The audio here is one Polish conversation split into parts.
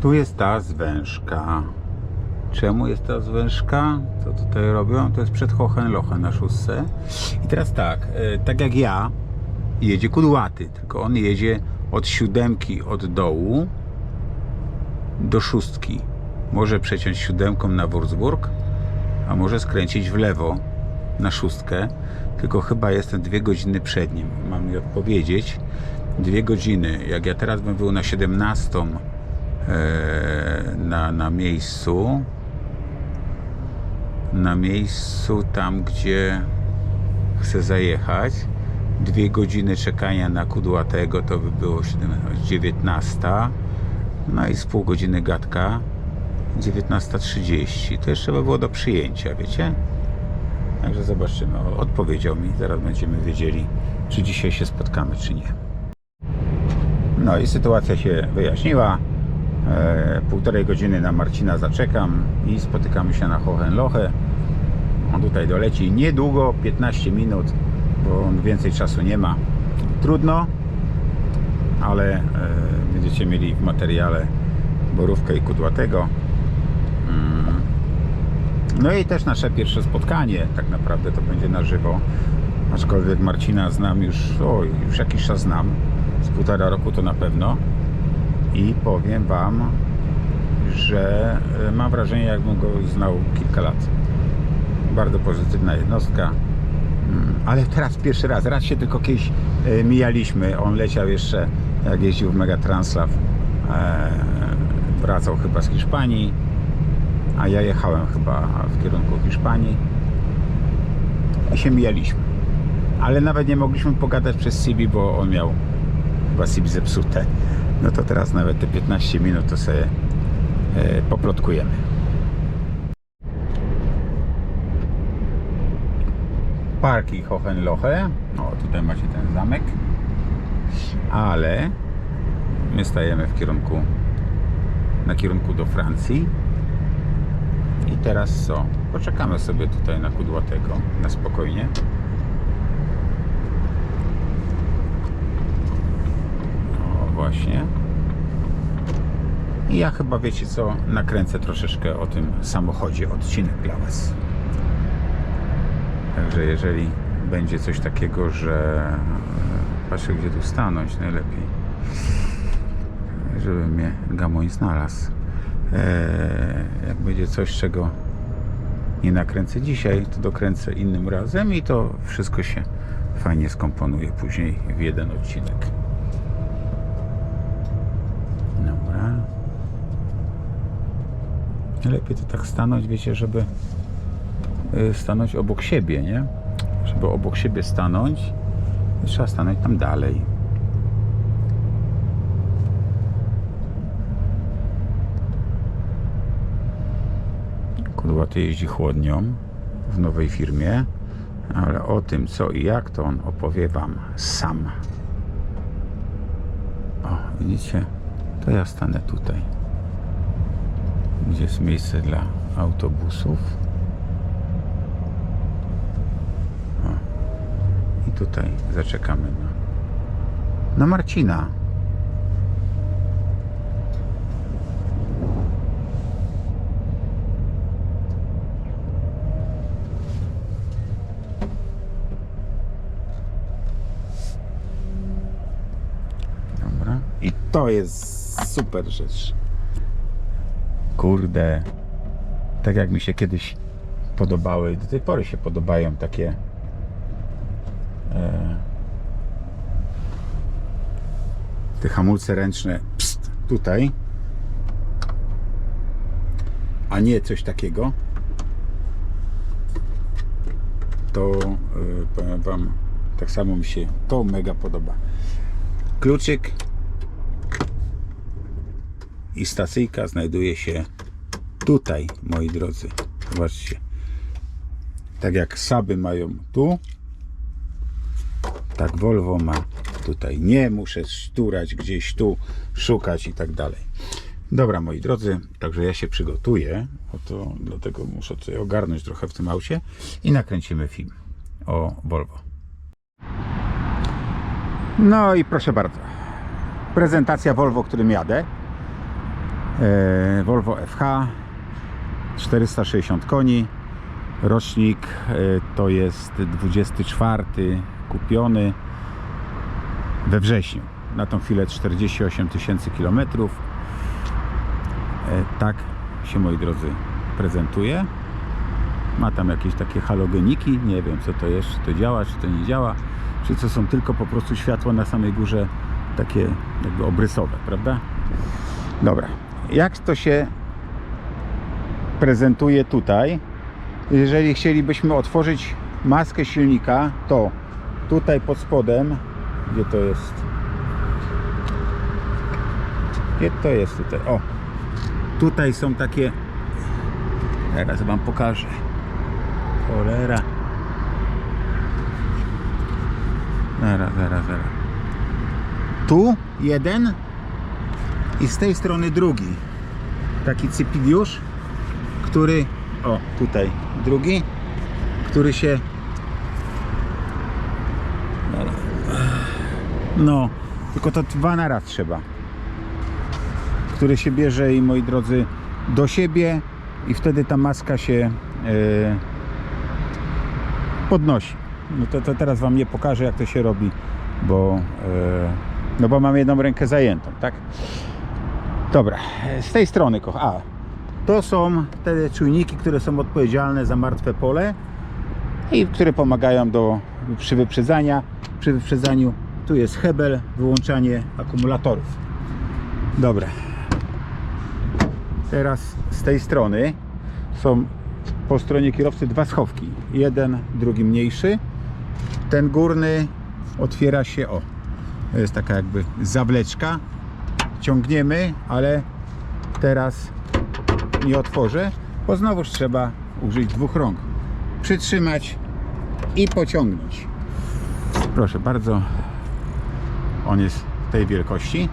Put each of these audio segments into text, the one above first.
Tu jest ta zwężka. Czemu jest ta zwężka? Co tutaj robią? To jest przed Hohenlochen na szóstce. I teraz tak, e, tak jak ja, jedzie kudłaty, tylko on jedzie od siódemki od dołu do szóstki. Może przeciąć siódemką na Würzburg, a może skręcić w lewo na szóstkę, tylko chyba jestem dwie godziny przed nim. Mam mi odpowiedzieć. Dwie godziny. Jak ja teraz bym był na 17 e, na, na miejscu, na miejscu tam, gdzie chcę zajechać, dwie godziny czekania na kudłatego to by było 17, 19. No i z pół godziny gadka 19.30. To jeszcze by było do przyjęcia, wiecie? Także zobaczymy. Odpowiedział mi, zaraz będziemy wiedzieli, czy dzisiaj się spotkamy, czy nie. No i sytuacja się wyjaśniła. E, półtorej godziny na Marcina zaczekam i spotykamy się na Hohenloche. On tutaj doleci niedługo, 15 minut, bo on więcej czasu nie ma. Trudno, ale e, będziecie mieli w materiale borówkę i kudłatego. Mm. No i też nasze pierwsze spotkanie, tak naprawdę to będzie na żywo. Aczkolwiek Marcina znam już, o, już jakiś czas znam, z półtora roku to na pewno. I powiem Wam, że e, mam wrażenie, jakbym go znał kilka lat. Bardzo pozytywna jednostka. Mm, Ale teraz pierwszy raz, raz się tylko kiedyś e, mijaliśmy. On leciał jeszcze, jak jeździł w Mega Translav. E, wracał chyba z Hiszpanii, a ja jechałem chyba w kierunku Hiszpanii. I się mijaliśmy. Ale nawet nie mogliśmy pogadać przez Sibi, bo on miał chyba Sibi zepsute. No to teraz nawet te 15 minut to sobie e, poplotkujemy. Parki Hohenlohe. O, tutaj macie ten zamek. Ale my stajemy w kierunku na kierunku do Francji. I teraz co? Poczekamy sobie tutaj na kudłatego na spokojnie. O, właśnie. I ja chyba wiecie co, nakręcę troszeczkę o tym samochodzie odcinek dla Was. Także jeżeli będzie coś takiego, że patrzę gdzie tu stanąć najlepiej, żeby mnie gamoń znalazł. E, jak będzie coś, czego nie nakręcę dzisiaj, to dokręcę innym razem i to wszystko się fajnie skomponuje później w jeden odcinek. Dobra. Lepiej to tak stanąć, wiecie, żeby y, stanąć obok siebie, nie? Żeby obok siebie stanąć, trzeba stanąć tam dalej. Kudłaty jeździ chłodnią w nowej firmie, ale o tym co i jak to on opowie Wam sam. O, widzicie? To ja stanę tutaj. Gdzie jest miejsce dla autobusów. O. I tutaj zaczekamy na, na Marcina. Dobra. I to jest super rzecz. Kurde. Tak jak mi się kiedyś podobały, do tej pory się podobają takie e, te hamulce ręczne pst, tutaj a nie coś takiego to e, powiem wam tak samo mi się to mega podoba kluczyk i stacyjka znajduje się tutaj, moi drodzy. Zobaczcie. Tak jak Saby mają tu, tak Volvo ma tutaj. Nie muszę szturać gdzieś tu, szukać i tak dalej. Dobra, moi drodzy, także ja się przygotuję, oto dlatego muszę tutaj ogarnąć trochę w tym aucie i nakręcimy film o Volvo. No i proszę bardzo. Prezentacja Volvo, którym jadę. E, Volvo FH 460 koni. Rocznik e, to jest 24 kupiony we wrześniu. Na tą chwilę 48 tysięcy kilometrów. E, Tak się moi drodzy prezentuje. Ma tam jakieś takie halogeniki, nie wiem co to jest, czy to działa, czy to nie działa, czy to są tylko po prostu światła na samej górze takie jakby obrysowe, prawda? Dobra, jak to się prezentuje tutaj? Jeżeli chcielibyśmy otworzyć maskę silnika, to tutaj pod spodem, gdzie to jest? Gdzie to jest tutaj? O, tutaj są takie Teraz wam pokażę. Cholera. Zaraz, zaraz, zaraz. Tu jeden i z tej strony drugi. Taki cypiliusz, który. O, tutaj drugi, który się. No, tylko to dwa na raz trzeba. Który się bierze i moi drodzy do siebie i wtedy ta maska się e, podnosi. No to, to teraz Wam nie pokażę jak to się robi, bo, e, no bo mam jedną rękę zajętą, tak? Dobra, z tej strony, koch. A, to są te czujniki, które są odpowiedzialne za martwe pole i które pomagają do, przy wyprzedzania. Przy wyprzedzaniu tu jest hebel, wyłączanie akumulatorów. Dobra, Teraz z tej strony są po stronie kierowcy dwa schowki. Jeden, drugi mniejszy. Ten górny otwiera się o. To jest taka jakby zawleczka. Ciągniemy, ale teraz nie otworzę, bo znowuż trzeba użyć dwóch rąk. Przytrzymać i pociągnąć. Proszę bardzo. On jest tej wielkości.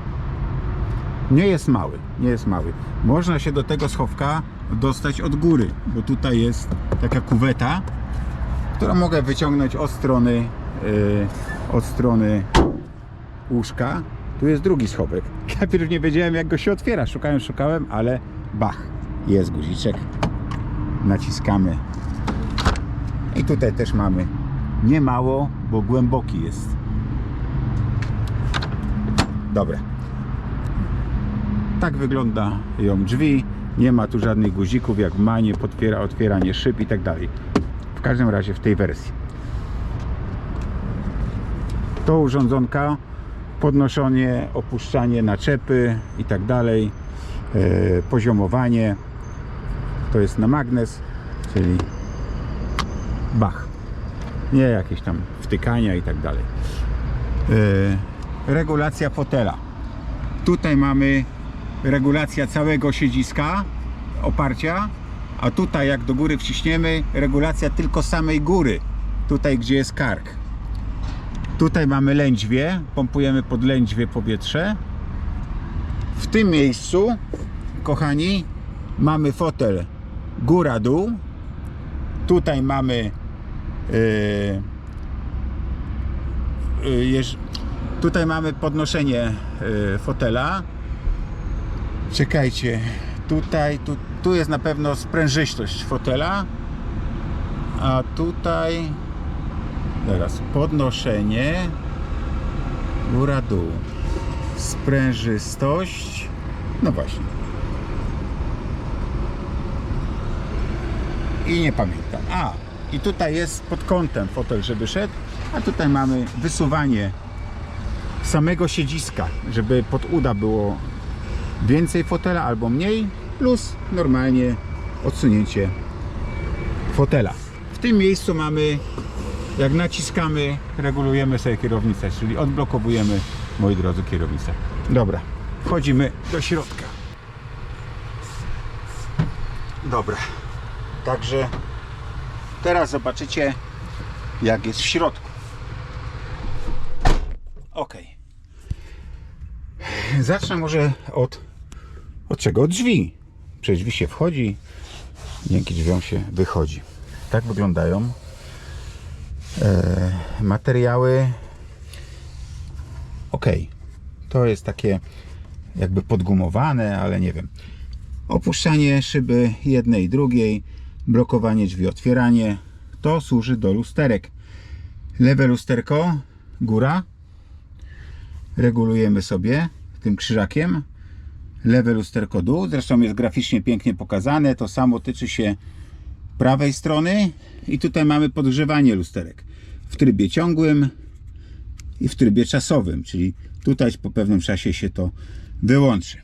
Nie jest mały, nie jest mały. Można się do tego schowka dostać od góry, bo tutaj jest taka kuweta, którą mogę wyciągnąć od strony yy, od strony łóżka. Tu jest drugi schowek. Ja pierw nie wiedziałem jak go się otwiera. Szukałem, szukałem, ale bach, jest guziczek. Naciskamy. I tutaj też mamy nie mało, bo głęboki jest. Dobra. Tak wyglądają drzwi. Nie ma tu żadnych guzików jak manie, potwiera, otwieranie szyb i tak dalej. W każdym razie w tej wersji. To urządzonka, podnoszenie, opuszczanie naczepy i tak dalej, e, poziomowanie. To jest na magnes, czyli bach. Nie jakieś tam wtykania i tak dalej. E, regulacja fotela. Tutaj mamy regulacja całego siedziska, oparcia, a tutaj jak do góry wciśniemy, regulacja tylko samej góry, tutaj gdzie jest kark. Tutaj mamy lędźwie, pompujemy pod lędźwie powietrze. W tym miejscu, kochani, mamy fotel góra-dół. Tutaj mamy yy, yy, tutaj mamy podnoszenie yy, fotela. Czekajcie, tutaj, tu, tu jest na pewno sprężystość fotela, a tutaj teraz podnoszenie, góra dół, sprężystość, no właśnie. I nie pamiętam. A, i tutaj jest pod kątem fotel, żeby szedł, a tutaj mamy wysuwanie samego siedziska, żeby pod uda było więcej fotela albo mniej, plus normalnie odsunięcie fotela. W tym miejscu mamy, jak naciskamy, regulujemy sobie kierownicę, czyli odblokowujemy, moi drodzy, kierownicę. Dobra, wchodzimy do środka. Dobra, także teraz zobaczycie, jak jest w środku. Ok. Zacznę może od od czego? Od drzwi. Przez drzwi się wchodzi, dzięki drzwiom się wychodzi. Tak wyglądają materiały. Ok, to jest takie jakby podgumowane, ale nie wiem. Opuszczanie szyby jednej i drugiej, blokowanie drzwi, otwieranie. To służy do lusterek. Lewe lusterko, góra. Regulujemy sobie tym krzyżakiem. Lewe lusterko dół. Zresztą jest graficznie pięknie pokazane. To samo tyczy się prawej strony. I tutaj mamy podgrzewanie lusterek w trybie ciągłym i w trybie czasowym, czyli tutaj po pewnym czasie się to wyłączy.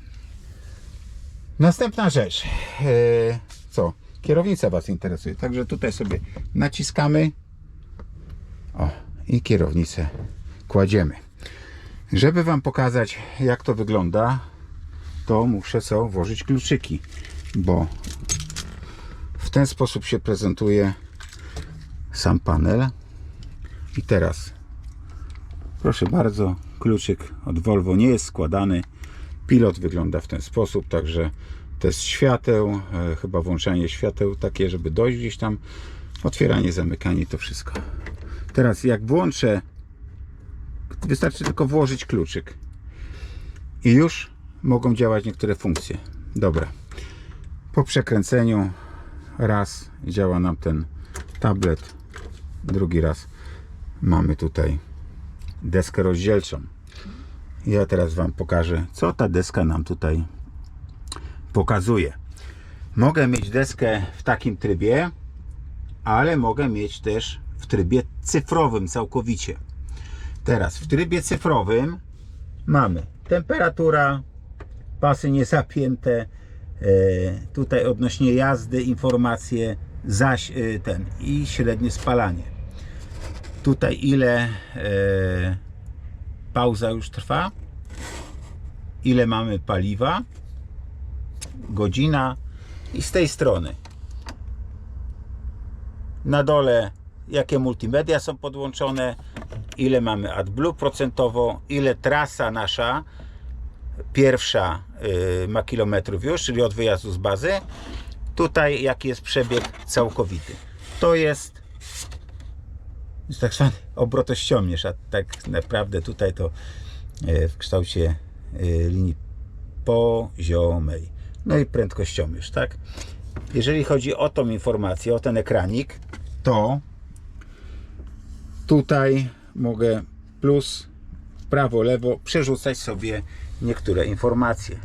Następna rzecz. Eee, co? Kierownica Was interesuje. Także tutaj sobie naciskamy. O, i kierownicę kładziemy. Żeby Wam pokazać, jak to wygląda, to muszę co włożyć kluczyki, bo w ten sposób się prezentuje sam panel. I teraz, proszę bardzo, kluczyk od Volvo nie jest składany. Pilot wygląda w ten sposób, także test świateł, e, chyba włączanie świateł takie, żeby dojść gdzieś tam, otwieranie, zamykanie, to wszystko. Teraz jak włączę, wystarczy tylko włożyć kluczyk i już mogą działać niektóre funkcje. Dobra. Po przekręceniu raz działa nam ten tablet, drugi raz mamy tutaj deskę rozdzielczą. Ja teraz Wam pokażę, co ta deska nam tutaj pokazuje. Mogę mieć deskę w takim trybie, ale mogę mieć też w trybie cyfrowym całkowicie. Teraz w trybie cyfrowym mamy temperatura, pasy niezapięte, e, tutaj odnośnie jazdy informacje, zaś e, ten i średnie spalanie. Tutaj ile e, pauza już trwa, ile mamy paliwa, godzina i z tej strony na dole jakie multimedia są podłączone, ile mamy AdBlue procentowo, ile trasa nasza pierwsza y, ma kilometrów już, czyli od wyjazdu z bazy. Tutaj jaki jest przebieg całkowity. To jest, jest tak zwany obrotościomierz, a tak naprawdę tutaj to y, w kształcie y, linii poziomej. No i prędkościomierz, tak? Jeżeli chodzi o tą informację, o ten ekranik, to tutaj mogę plus, prawo, lewo przerzucać sobie niektóre informacje.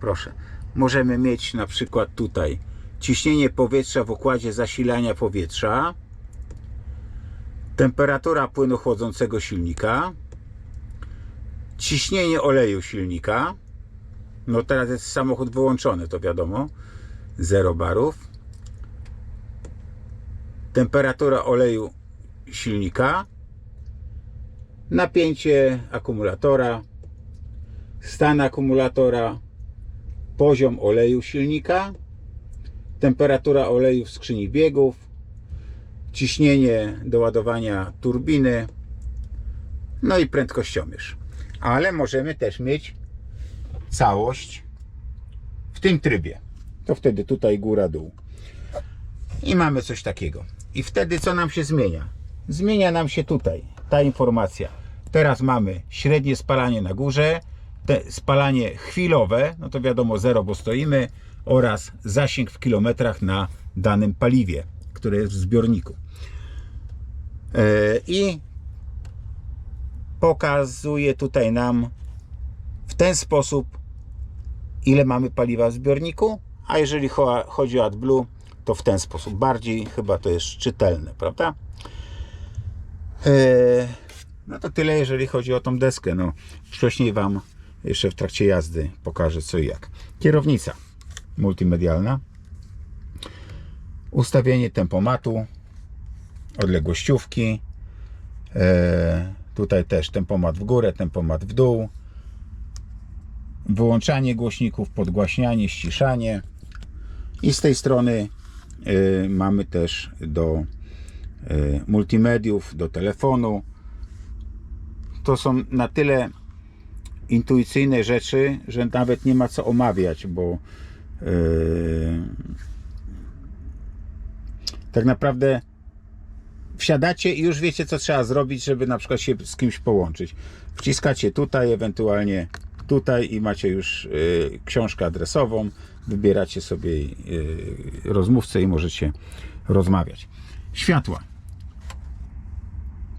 Proszę. Możemy mieć na przykład tutaj ciśnienie powietrza w układzie zasilania powietrza, temperatura płynu chłodzącego silnika, ciśnienie oleju silnika. No teraz jest samochód wyłączony, to wiadomo. 0 barów. Temperatura oleju silnika, napięcie akumulatora, stan akumulatora, poziom oleju silnika, temperatura oleju w skrzyni biegów, ciśnienie do ładowania turbiny, no i prędkościomierz. Ale możemy też mieć całość w tym trybie. To wtedy tutaj góra, dół. I mamy coś takiego. I wtedy co nam się zmienia? Zmienia nam się tutaj ta informacja. Teraz mamy średnie spalanie na górze, spalanie chwilowe, no to wiadomo zero, bo stoimy, oraz zasięg w kilometrach na danym paliwie, które jest w zbiorniku. E, I pokazuje tutaj nam w ten sposób, ile mamy paliwa w zbiorniku, a jeżeli chodzi o AdBlue, to w ten sposób. Bardziej chyba to jest czytelne, prawda? Eee, no to tyle, jeżeli chodzi o tą deskę. No, wcześniej Wam jeszcze w trakcie jazdy pokażę co i jak. Kierownica multimedialna. Ustawienie tempomatu, odległościówki. Eee, tutaj też tempomat w górę, tempomat w dół. Wyłączanie głośników, podgłaśnianie, ściszanie. I z tej strony y, mamy też do y, multimediów, do telefonu. To są na tyle intuicyjne rzeczy, że nawet nie ma co omawiać, bo tak naprawdę wsiadacie i już wiecie, co trzeba zrobić, żeby na przykład się z kimś połączyć. Wciskacie tutaj, ewentualnie tutaj i macie już y, książkę adresową, wybieracie sobie y, rozmówcę i możecie rozmawiać. Światła.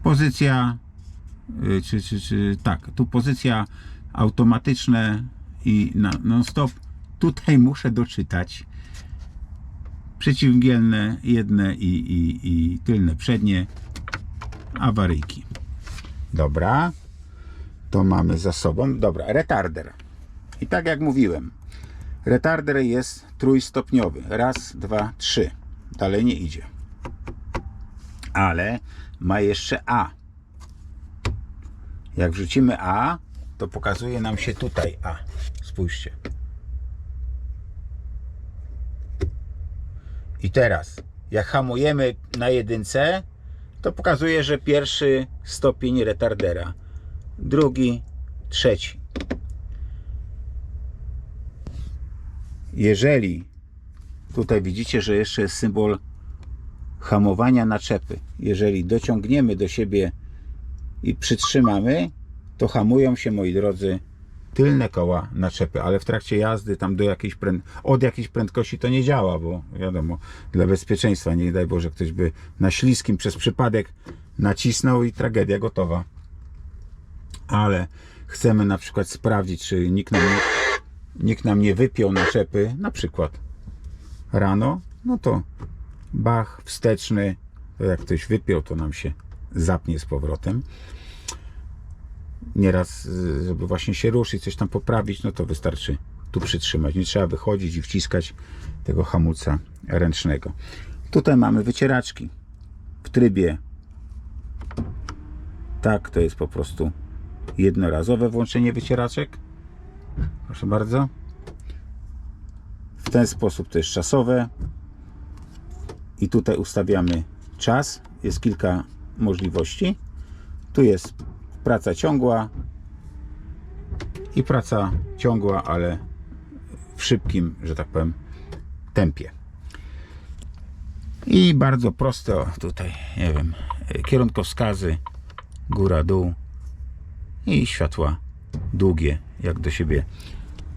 Pozycja, y, czy, czy, czy tak, tu pozycja automatyczne i non-stop. Tutaj muszę doczytać przeciwmgielne, jedne i, i, i tylne przednie, awaryjki. Dobra, to mamy za sobą. Dobra, retarder. I tak jak mówiłem, retarder jest trójstopniowy. Raz, dwa, trzy. Dalej nie idzie. Ale ma jeszcze A. Jak wrzucimy A, to pokazuje nam się tutaj A. Spójrzcie. I teraz, jak hamujemy na jedynce, to pokazuje, że pierwszy stopień retardera, drugi, trzeci. Jeżeli tutaj widzicie, że jeszcze jest symbol hamowania naczepy, jeżeli dociągniemy do siebie i przytrzymamy, to hamują się, moi drodzy, tylne koła naczepy, ale w trakcie jazdy tam do jakiejś od jakiejś prędkości to nie działa, bo wiadomo, dla bezpieczeństwa, nie daj Boże, ktoś by na śliskim przez przypadek nacisnął i tragedia gotowa. Ale chcemy na przykład sprawdzić, czy nikt nam nie, nikt nam nie wypiął naczepy, na przykład rano, no to bach wsteczny, jak ktoś wypiął, to nam się zapnie z powrotem nieraz, y, żeby właśnie się ruszyć, coś tam poprawić, no to wystarczy tu przytrzymać. Nie trzeba wychodzić i wciskać tego hamulca ręcznego. Tutaj mamy wycieraczki w trybie tak, to jest po prostu jednorazowe włączenie wycieraczek. Proszę bardzo. W ten sposób to jest czasowe. I tutaj ustawiamy czas. Jest kilka możliwości. Tu jest praca ciągła i praca ciągła, ale w szybkim, że tak powiem, tempie. I bardzo proste, tutaj, nie wiem, kierunkowskazy, góra, dół i światła długie, jak do siebie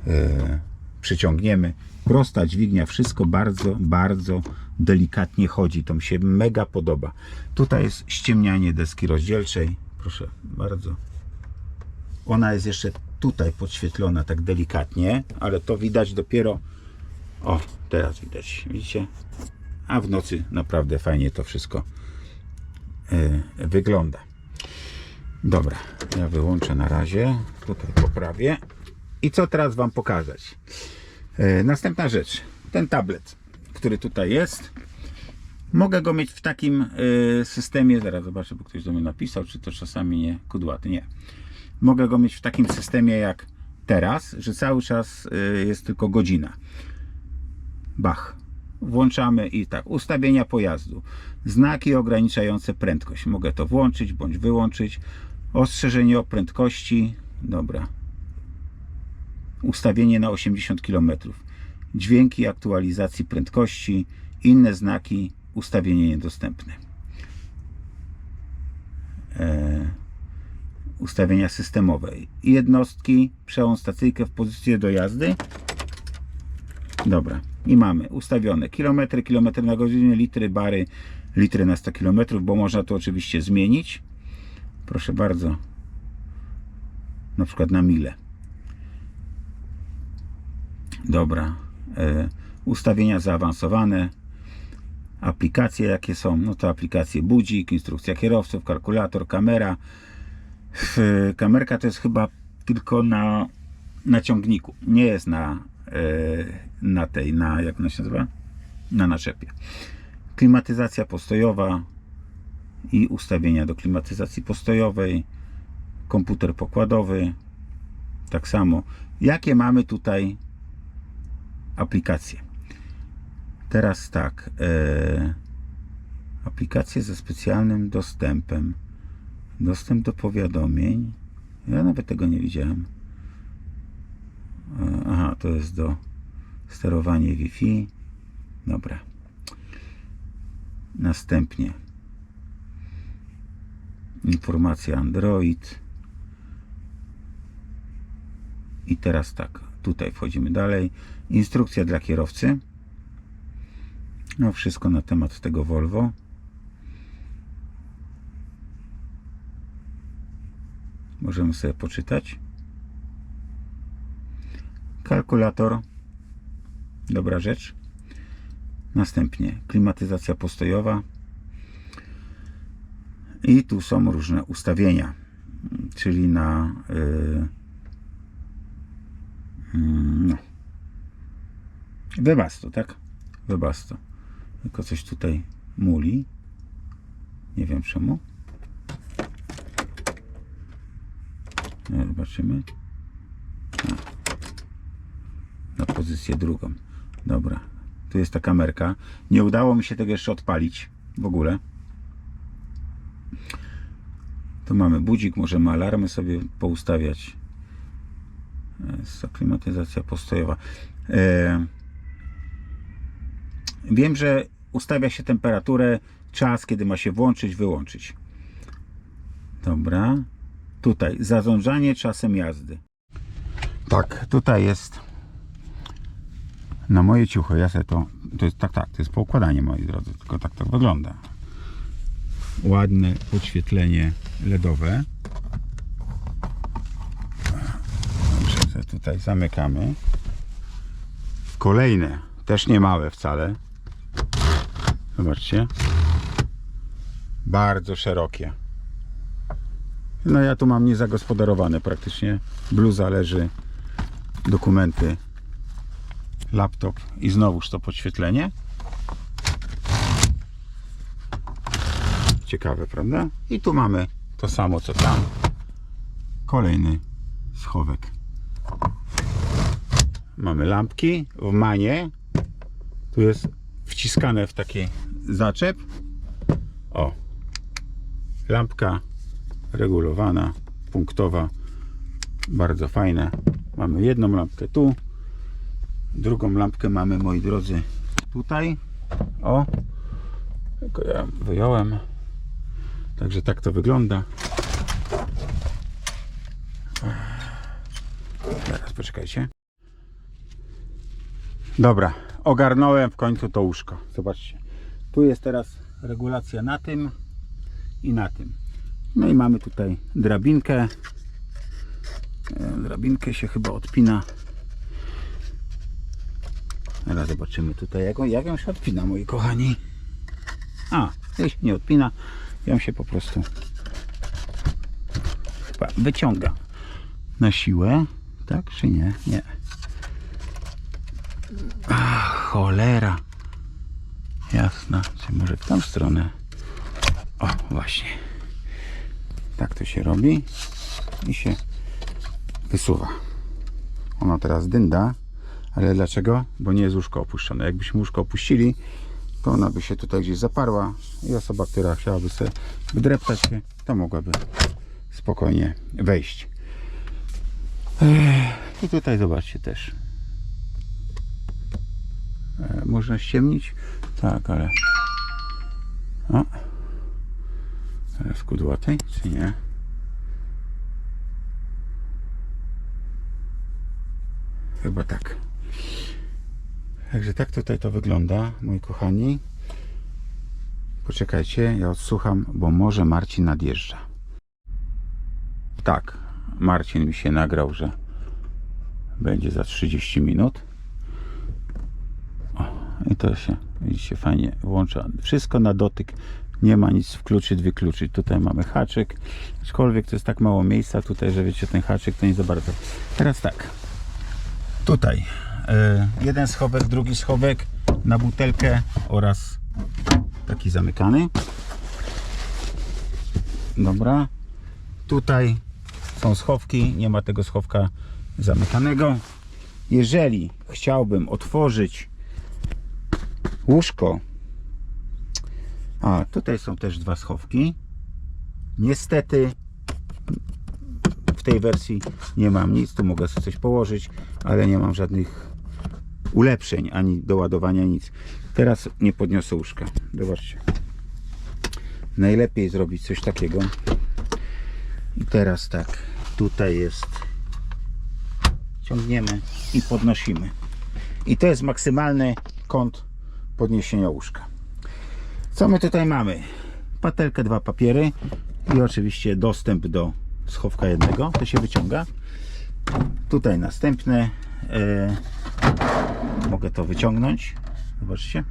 e, przyciągniemy. Prosta dźwignia, wszystko bardzo, bardzo delikatnie chodzi. To mi się mega podoba. Tutaj jest ściemnianie deski rozdzielczej. Proszę bardzo. Ona jest jeszcze tutaj podświetlona tak delikatnie, ale to widać dopiero. O, teraz widać, widzicie? A w nocy naprawdę fajnie to wszystko yy, wygląda. Dobra, ja wyłączę na razie. Tutaj poprawię. I co teraz Wam pokazać? Yy, następna rzecz. Ten tablet, który tutaj jest. Mogę go mieć w takim y, systemie, zaraz zobaczę, bo ktoś do mnie napisał, czy to czasami nie kudłaty, nie. Mogę go mieć w takim systemie jak teraz, że cały czas y, jest tylko godzina. Bach. Włączamy i tak, ustawienia pojazdu, znaki ograniczające prędkość. Mogę to włączyć bądź wyłączyć. Ostrzeżenie o prędkości, dobra. Ustawienie na 80 km. Dźwięki aktualizacji prędkości, inne znaki ustawienie niedostępne. E, ustawienia systemowe. Jednostki, przełącz stacyjkę w pozycję do jazdy. Dobra. I mamy ustawione kilometry, kilometry na godzinę, litry, bary, litry na 100 km, bo można to oczywiście zmienić. Proszę bardzo. Na przykład na mile. Dobra. E, ustawienia zaawansowane aplikacje jakie są, no to aplikacje budzik, instrukcja kierowców, kalkulator, kamera. Kamerka to jest chyba tylko na, na ciągniku, nie jest na, e, na tej, na jak ona się nazywa? Na naczepie. Klimatyzacja postojowa i ustawienia do klimatyzacji postojowej, komputer pokładowy, tak samo. Jakie mamy tutaj aplikacje? Teraz tak. E, aplikacje ze specjalnym dostępem. Dostęp do powiadomień. Ja nawet tego nie widziałem. E, aha, to jest do sterowania Wi-Fi. Dobra. Następnie informacja Android. I teraz tak. tutaj wchodzimy dalej. Instrukcja dla kierowcy. No wszystko na temat tego Volvo. Możemy sobie poczytać. Kalkulator. Dobra rzecz. Następnie klimatyzacja postojowa. I tu są różne ustawienia, czyli na yy, no, Webasto, tak? Webasto. Tylko coś tutaj muli. Nie wiem czemu. No, zobaczymy. Na pozycję drugą. Dobra. Tu jest ta kamerka. Nie udało mi się tego jeszcze odpalić w ogóle. Tu mamy budzik, możemy alarmy sobie poustawiać. Jest to klimatyzacja postojowa. E, wiem, że ustawia się temperaturę, czas, kiedy ma się włączyć, wyłączyć. Dobra. Tutaj zarządzanie czasem jazdy. Tak, tutaj jest na moje ciuchy. Ja sobie to, to jest tak, tak, to jest poukładanie moi drodzy, tylko tak to wygląda. Ładne podświetlenie LEDowe. Dobrze, tutaj zamykamy. Kolejne, też nie małe wcale. Zobaczcie. Bardzo szerokie. No ja tu mam niezagospodarowane praktycznie. Bluza leży, dokumenty, laptop i znowuż to podświetlenie. Ciekawe, prawda? I tu mamy to samo co tam. Kolejny schowek. Mamy lampki w manie. Tu jest wciskane w taki zaczep. O. Lampka regulowana, punktowa. Bardzo fajne. Mamy jedną lampkę tu. Drugą lampkę mamy, moi drodzy, tutaj. O. Tylko ja wyjąłem. Także tak to wygląda. Teraz poczekajcie. Dobra, ogarnąłem w końcu to łóżko. Zobaczcie. Tu jest teraz regulacja na tym i na tym. No i mamy tutaj drabinkę. E, Drabinkę się chyba odpina. Teraz zobaczymy tutaj, jak, jak ją się odpina, moi kochani. A, to się nie odpina. Ją się po prostu chyba wyciąga na siłę. Tak czy nie? Nie. Ach, cholera. Jasna. Czy może w tą stronę? O, właśnie. Tak to się robi i się wysuwa. Ona teraz dynda, ale dlaczego? Bo nie jest łóżko opuszczone. Jakbyśmy łóżko opuścili, to ona by się tutaj gdzieś zaparła i osoba, która chciałaby sobie wydreptać się, to mogłaby spokojnie wejść. I tutaj zobaczcie też. E, Można ściemnić? Tak, ale... O. Teraz kudłatej, czy nie? Chyba tak. Także tak tutaj to wygląda, moi kochani. Poczekajcie, ja odsłucham, bo może Marcin nadjeżdża. Tak, Marcin mi się nagrał, że będzie za 30 minut. O, I to się, widzicie, fajnie włącza. Wszystko na dotyk. Nie ma nic wkluczyć, wykluczyć. Tutaj mamy haczyk. Aczkolwiek to jest tak mało miejsca tutaj, że wiecie, ten haczyk to nie za bardzo. Teraz tak. Tutaj e, jeden schowek, drugi schowek na butelkę oraz taki zamykany. Dobra. Tutaj są schowki, nie ma tego schowka zamykanego. Jeżeli chciałbym otworzyć łóżko, a tutaj są też dwa schowki. Niestety w tej wersji nie mam nic, tu mogę sobie coś położyć, ale nie mam żadnych ulepszeń, ani doładowania, nic. Teraz nie podniosę łóżka. Zobaczcie. Najlepiej zrobić coś takiego. I teraz tak, tutaj jest ciągniemy i podnosimy. I to jest maksymalny kąt podniesienia łóżka. Co my tutaj mamy? Patelkę, dwa papiery i oczywiście dostęp do schowka jednego. To się wyciąga. Tutaj następne. e, mogę to wyciągnąć. Zobaczcie.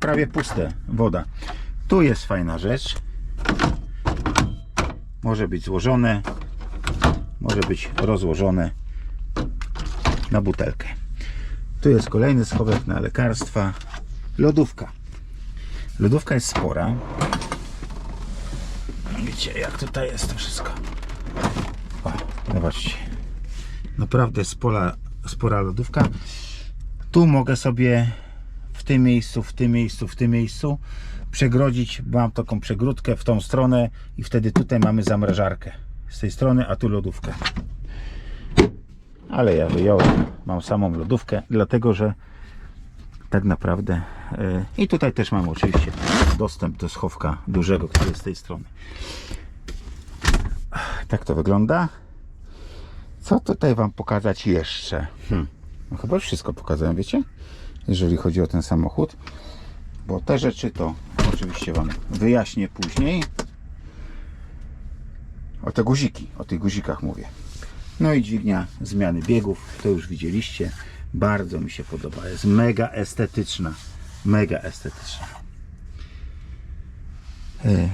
Prawie puste. Woda. Tu jest fajna rzecz. Może być złożone. Może być rozłożone na butelkę. Tu jest kolejny schowek na lekarstwa. Lodówka. Lodówka jest spora. Widzicie, jak tutaj jest to wszystko. O, zobaczcie. Naprawdę spora, spora lodówka. Tu mogę sobie w tym miejscu, w tym miejscu, w tym miejscu przegrodzić. Mam taką przegródkę w tą stronę i wtedy tutaj mamy zamrażarkę z tej strony, a tu lodówkę. Ale ja wyjąłem, mam samą lodówkę, dlatego że tak naprawdę e, i tutaj też mam oczywiście dostęp do schowka dużego, który jest z tej strony. Tak to wygląda. Co tutaj Wam pokazać jeszcze? Hmm. No chyba już wszystko pokazałem, wiecie? Jeżeli chodzi o ten samochód. Bo te rzeczy to oczywiście Wam wyjaśnię później. O te guziki, o tych guzikach mówię. No i dźwignia zmiany biegów, to już widzieliście. Bardzo mi się podoba. Jest mega estetyczna. Mega estetyczna. E,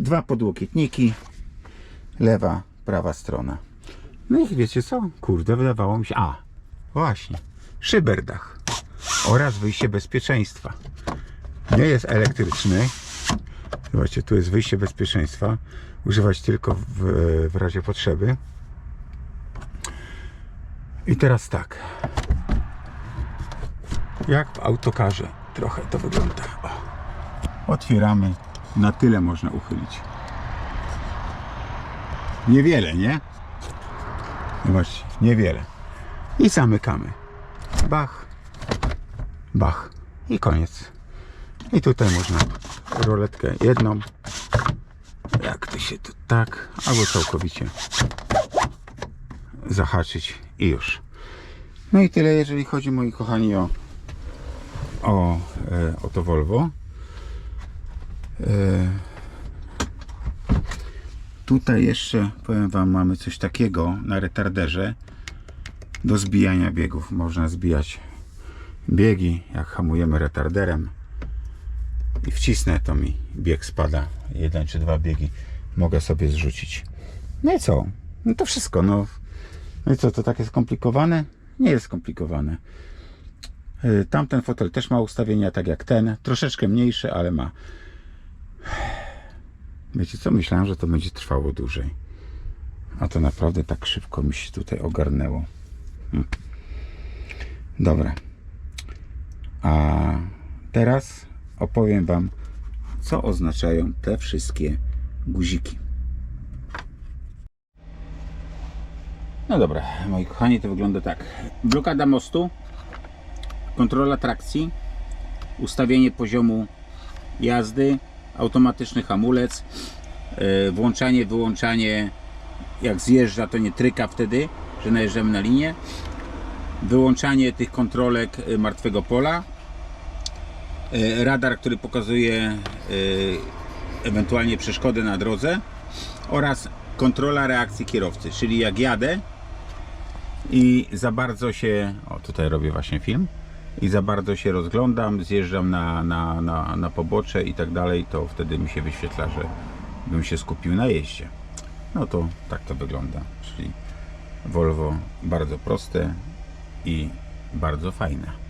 Dwa podłokietniki. Lewa, prawa strona. No i wiecie co? Kurde, wydawało mi się. A, właśnie. Szyberdach. Oraz wyjście bezpieczeństwa. Nie jest elektryczny. Zobaczcie, tu jest wyjście bezpieczeństwa. Używać tylko w, w razie potrzeby. I teraz tak. Jak w autokarze trochę to wygląda. O. Otwieramy. Na tyle można uchylić. Niewiele, nie? Zobaczcie, niewiele. I zamykamy. Bach. Bach. I koniec. I tutaj można roletkę jedną. Jak to się tu tak, albo całkowicie zahaczyć i już. No i tyle, jeżeli chodzi, moi kochani, o, o, e, o to Volvo. E, tutaj jeszcze, powiem Wam, mamy coś takiego na retarderze do zbijania biegów. Można zbijać biegi, jak hamujemy retarderem i wcisnę, to mi bieg spada. Jeden czy dwa biegi mogę sobie zrzucić. No i co? No to wszystko. No, no i co, to takie skomplikowane? Nie jest skomplikowane. Y, Tamten fotel też ma ustawienia tak jak ten. Troszeczkę mniejszy, ale ma. Wiecie co? Myślałem, że to będzie trwało dłużej. A to naprawdę tak szybko mi się tutaj ogarnęło. Hm. Dobra. A teraz opowiem Wam, co oznaczają te wszystkie guziki. No dobra, moi kochani, to wygląda tak. Blokada mostu, kontrola trakcji, ustawienie poziomu jazdy, automatyczny hamulec, yy, włączanie, wyłączanie, jak zjeżdża to nie tryka wtedy, że najeżdżamy na linię, wyłączanie tych kontrolek y, martwego pola, y, radar, który pokazuje ewentualnie przeszkody na drodze oraz kontrola reakcji kierowcy, czyli jak jadę i za bardzo się, o tutaj robię właśnie film, i za bardzo się rozglądam, zjeżdżam na, na, na, na pobocze i tak dalej, to wtedy mi się wyświetla, że bym się skupił na jeździe. No to tak to wygląda, czyli Volvo bardzo proste i bardzo fajne.